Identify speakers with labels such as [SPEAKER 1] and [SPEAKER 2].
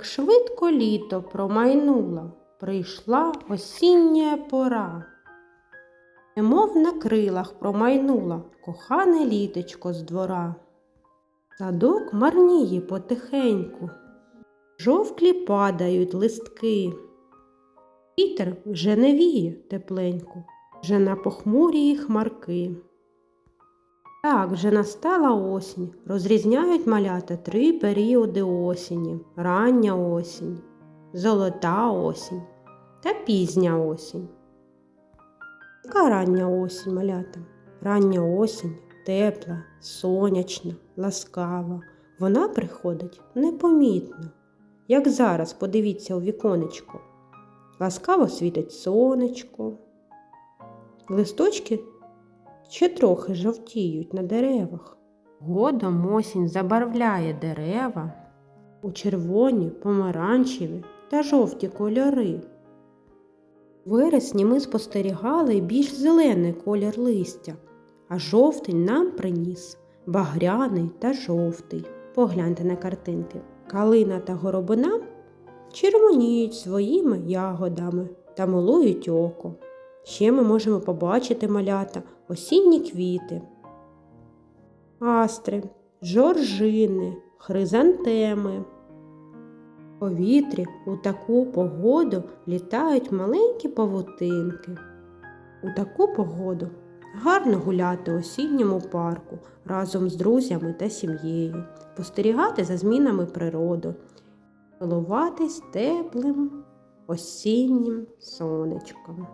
[SPEAKER 1] Швидко літо промайнуло, прийшла осіння пора. Немов на крилах промайнула кохане літечко з двора. Садок марніє потихеньку, жовклі падають листки. Вітер вже не віє тепленько, вже на похмурії хмарки. Так, вже настала осінь. Розрізняють малята три періоди осені: рання осінь, золота осінь та пізня осінь. Яка рання осінь, малята? Рання осінь тепла, сонячна, ласкава. Вона приходить непомітно. Як зараз, подивіться у віконечко. Ласкаво світить сонечко. Листочки ще трохи жовтіють на деревах. Годом осінь забарвляє дерева у червоні, помаранчеві та жовті кольори. У вересні ми спостерігали більш зелений колір листя, а жовтий нам приніс багряний та жовтий. Погляньте на картинки. Калина та горобина червоніють своїми ягодами та милують око. Ще ми можемо побачити малята осінні квіти, астри, жоржини, хризантеми. В повітрі у таку погоду літають маленькі павутинки. У таку погоду гарно гуляти у осінньому парку разом з друзями та сім'єю, спостерігати за змінами природи, милуватись теплим осіннім сонечком.